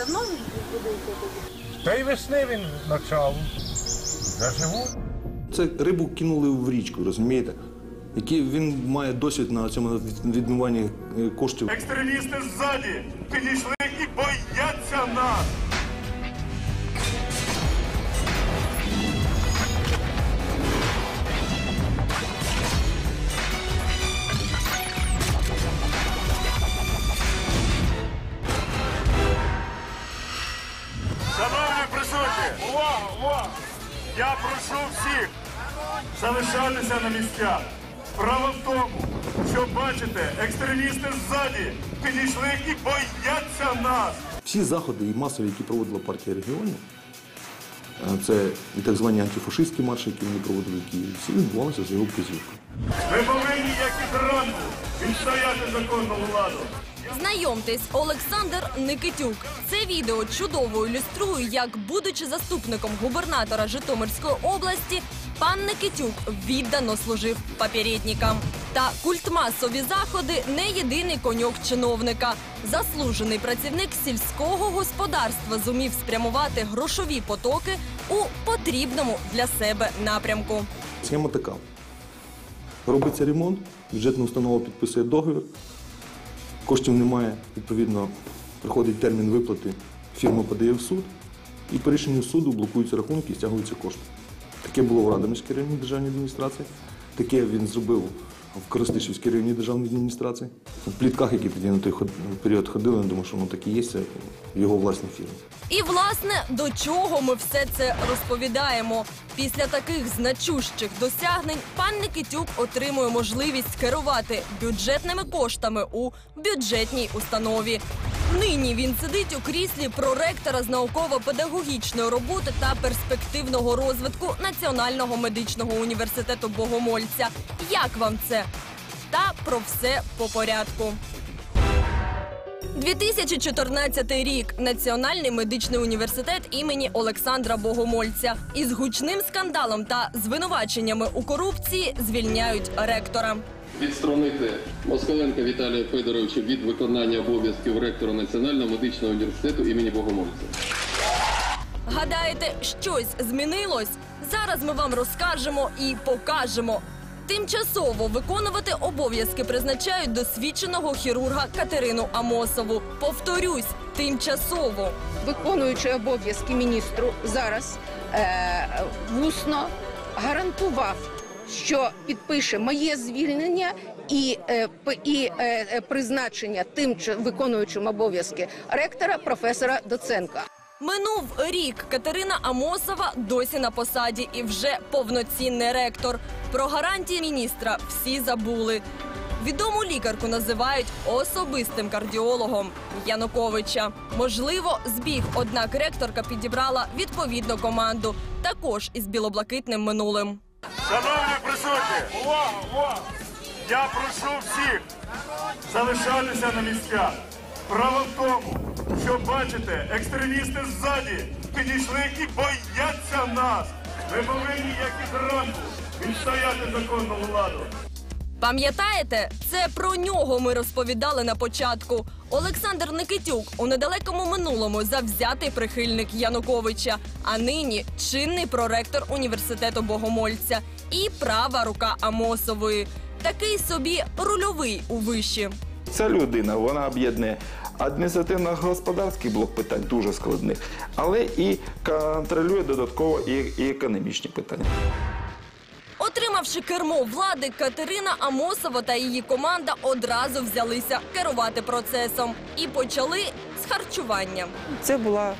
давно будуєте тут? Та й весни він почав. Заживу. Це рибу кинули в річку, розумієте? Який він має досвід на цьому відмиванні коштів. Екстремісти ззаді підійшли і бояться нас. Залишатися на місцях. Справа в тому, що бачите, екстремісти ззаді підійшли і бояться нас. Всі заходи і масові, які проводила партія регіонів, е, це і так звані антифашистські марші, які вони проводили в Києві, всі відбувалися з його вказівкою. Ми повинні, як і зранку, відстояти законну владу. Знайомтесь, Олександр Никитюк. Це відео чудово ілюструє, як, будучи заступником губернатора Житомирської області, пан Никитюк віддано служив попередникам. Та культмасові заходи не єдиний коньок чиновника. Заслужений працівник сільського господарства зумів спрямувати грошові потоки у потрібному для себе напрямку. Схема така. Робиться ремонт, бюджетна установа підписує договір, коштів немає, відповідно, приходить термін виплати, фірма подає в суд, і по рішенню суду блокуються рахунки і стягуються кошти. Таке було в Радомирській районній державній адміністрації, таке він зробив в Коростишівській районній державній адміністрації. В плітках, які тоді на той період ходили, я думаю, що воно так і є, це його власні фірми. І власне до чого ми все це розповідаємо? Після таких значущих досягнень пан Никитюк отримує можливість керувати бюджетними коштами у бюджетній установі. Нині він сидить у кріслі проректора з науково-педагогічної роботи та перспективного розвитку Національного медичного університету Богомольця. Як вам це? Та про все по порядку. 2014 рік Національний медичний університет імені Олександра Богомольця із гучним скандалом та звинуваченнями у корупції звільняють ректора. Відсторонити Москаленка Віталія Федоровича від виконання обов'язків ректора Національного медичного університету імені Богомольця. Гадаєте, щось змінилось? Зараз ми вам розкажемо і покажемо. Тимчасово виконувати обов'язки призначають досвідченого хірурга Катерину Амосову. Повторюсь, тимчасово. виконуючий обов'язки міністру зараз е, вусно гарантував, що підпише моє звільнення і, е, і е, е, призначення тим чи- виконуючим обов'язки ректора професора Доценка. Минув рік Катерина Амосова досі на посаді і вже повноцінний ректор. Про гарантії міністра всі забули. Відому лікарку називають особистим кардіологом Януковича. Можливо, збіг, однак ректорка підібрала відповідну команду, також із білоблакитним минулим. Шановні присутні! Я прошу всіх залишатися на місцях. Право в тому, що бачите, екстремісти ззаді підійшли і бояться нас. Ми повинні, як і зранку, відстояти законну владу. Пам'ятаєте, це про нього ми розповідали на початку. Олександр Никитюк у недалекому минулому завзятий прихильник Януковича, а нині чинний проректор університету Богомольця і права рука Амосової. Такий собі рульовий у виші. Ця людина вона об'єднує адміністративно-господарський блок питань дуже складних, але і контролює додатково і, і економічні питання. Отримавши кермо влади, Катерина Амосова та її команда одразу взялися керувати процесом і почали з харчування. Це була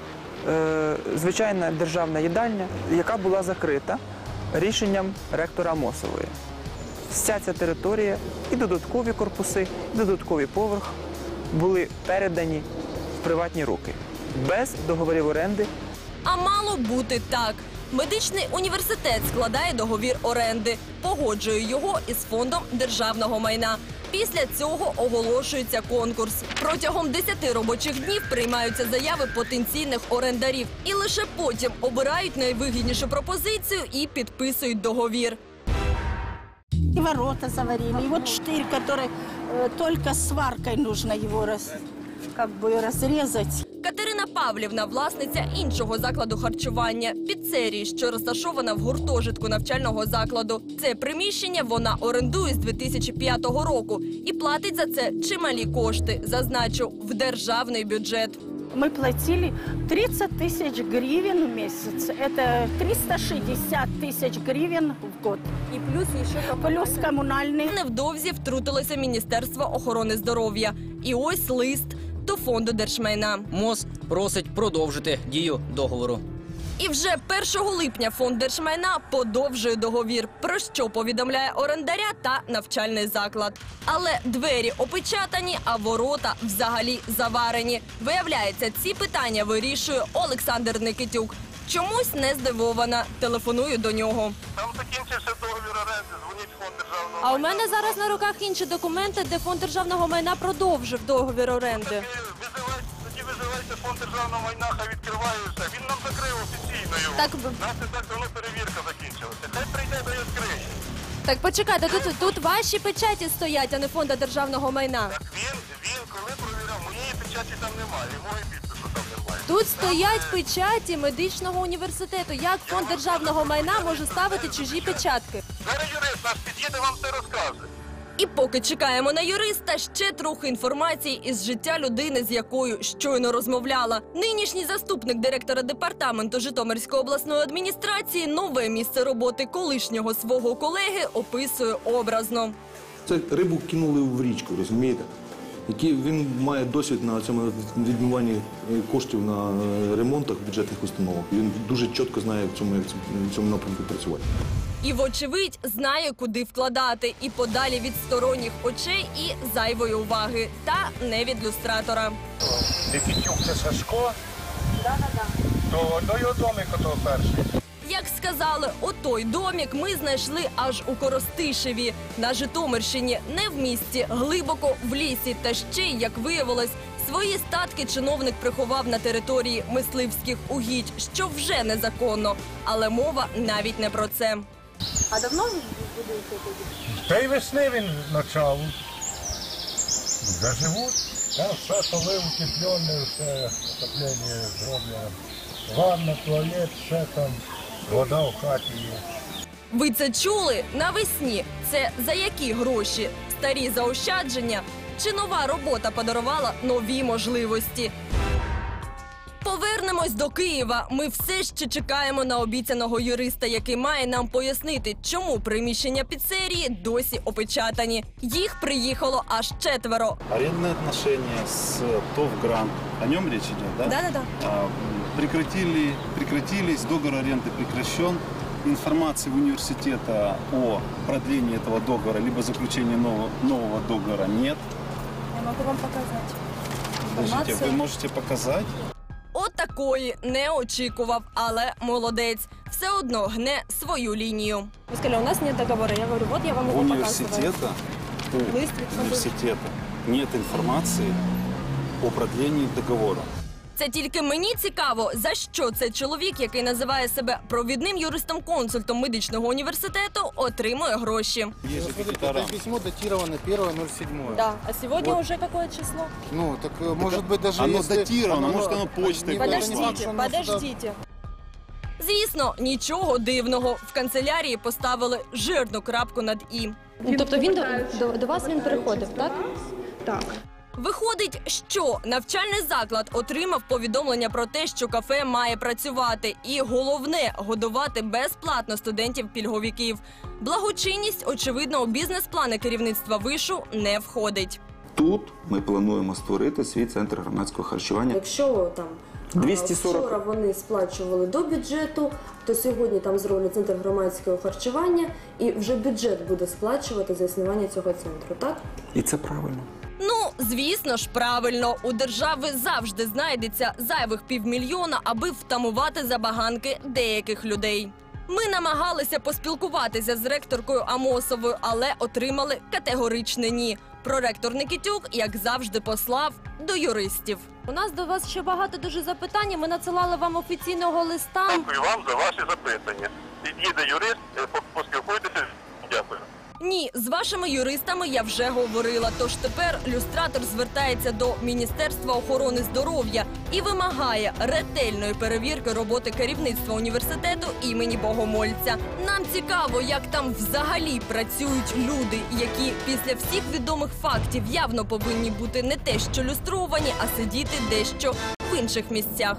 е, звичайна державна їдальня, яка була закрита рішенням ректора Мосової. Вся ця територія і додаткові корпуси, і додатковий поверх були передані в приватні руки без договорів оренди А мало бути так. Медичний університет складає договір оренди, погоджує його із фондом державного майна. Після цього оголошується конкурс. Протягом 10 робочих днів приймаються заяви потенційних орендарів, і лише потім обирають найвигіднішу пропозицію і підписують договір. И ворота заварили. И вот штырь, который э, только сваркой нужно его раз, как бы разрезать. Катерина Павлівна, власниця іншого закладу харчування піцерії, що розташована в гуртожитку навчального закладу. Це приміщення вона орендує з 2005 року і платить за це чималі кошти. Зазначу в державний бюджет. Мы платили 30 тысяч гривен в месяц. Это 360 тысяч гривен в год. І плюс ще Плюс коммунальный. невдовзі втрутилося Міністерство охорони здоров'я. І ось лист до фонду держмайна. МОЗ просить продовжити дію договору. І вже 1 липня фонд держмайна подовжує договір, про що повідомляє орендаря та навчальний заклад. Але двері опечатані, а ворота взагалі заварені. Виявляється, ці питання вирішує Олександр Никитюк. Чомусь не здивована. Телефоную до нього. Там А у мене зараз на руках інші документи, де фонд державного майна продовжив договір оренди. Тоді визивайте фонд державного майна, хай відкриває все. Він нам закрив офіційно його. Так, У нас і так давно перевірка закінчилася. Хай прийде до відкриє. так почекайте, тут, тут ваші печаті стоять, а не фонда державного майна. Так він, він коли провіряв, моєї печаті там немає, і мого підпису там немає. Тут стоять печаті медичного університету. Як фонд державного майна може ставити чужі печатки? Зараз юрист нас під'їде, вам все розкаже. І поки чекаємо на юриста, ще трохи інформації із життя людини, з якою щойно розмовляла. Нинішній заступник директора департаменту Житомирської обласної адміністрації нове місце роботи колишнього свого колеги описує образно. Це рибу кинули в річку, розумієте? Який він має досвід на цьому відмиванні е, коштів на е, ремонтах бюджетних установок. Він дуже чітко знає в цьому, в цьому напрямку працювати. І, вочевидь, знає, куди вкладати, і подалі від сторонніх очей і зайвої уваги, та не від люстратора. Никитюк це Сашко? Так, так, так. То, то його домик ото перший. Як сказали, отой домік ми знайшли аж у Коростишеві на Житомирщині, не в місті, глибоко в лісі. Та ще, й, як виявилось, свої статки чиновник приховав на території мисливських угідь, що вже незаконно. Але мова навіть не про це. А давно будете тут? Та й весни він почав. Вже живуть. Там все полив утеплене, все отоплення зроблено. Ванна, туалет, все там. Вода в хаті є. Ви це чули навесні? Це за які гроші? Старі заощадження? Чи нова робота подарувала нові можливості? Повернемось до Києва. Ми все ще чекаємо на обіцяного юриста, який має нам пояснити, чому приміщення піцерії досі опечатані. Їх приїхало аж четверо. Арендные отношения с ТОВ Грант. О нем речь идет, да? Да-да-да А, м, Прекратили, прекратились, договор аренды прекращен. Информации в университета о продлении этого договора, либо заключении нового, нового договора нет. Я можу вам показати. Подождите, вы можете показать? От такої не очікував, але молодець. Все одно гне свою лінію. Ви сказали, у нас нет договора. Я говорю, вот я вам У его показываю. университета, у Лист від фонду. университета нет информации о продлении договора. Це тільки мені цікаво, за що цей чоловік, який називає себе провідним юристом-консультом медичного університету, отримує гроші. Есть же какие-то рамки. письмо датировано 1.07. Да. А сегодня Вот. уже какое число? Ну, так э, может быть даже Оно если... датировано, может, оно почтой Не, это не пошло. факт, Подождите, что оно сюда- подождите. Звісно, нічого дивного. В канцелярії поставили жирну крапку над і. Тобто він до, до, до вас він переходив, так? Так. Виходить, що навчальний заклад отримав повідомлення про те, що кафе має працювати, і головне годувати безплатно студентів-пільговиків. Благочинність, очевидно, у бізнес-плани керівництва вишу не входить. Тут ми плануємо створити свій центр громадського харчування. Якщо там 240. вчора вони сплачували до бюджету, то сьогодні там зроблять центр громадського харчування, і вже бюджет буде сплачувати за існування цього центру. Так І це правильно. Звісно ж, правильно, у держави завжди знайдеться зайвих півмільйона, аби втамувати забаганки деяких людей. Ми намагалися поспілкуватися з ректоркою Амосовою, але отримали категоричне ні. Проректор Никитюк, як завжди, послав до юристів. У нас до вас ще багато дуже запитань. Ми надсилали вам офіційного листа. Дякую вам за ваші запитання. Під'їде юрист, е, поспілкуйтеся. Дякую. Ні, з вашими юристами я вже говорила. Тож тепер люстратор звертається до Міністерства охорони здоров'я і вимагає ретельної перевірки роботи керівництва університету імені Богомольця. Нам цікаво, як там взагалі працюють люди, які після всіх відомих фактів явно повинні бути не те, що люстровані, а сидіти дещо в інших місцях.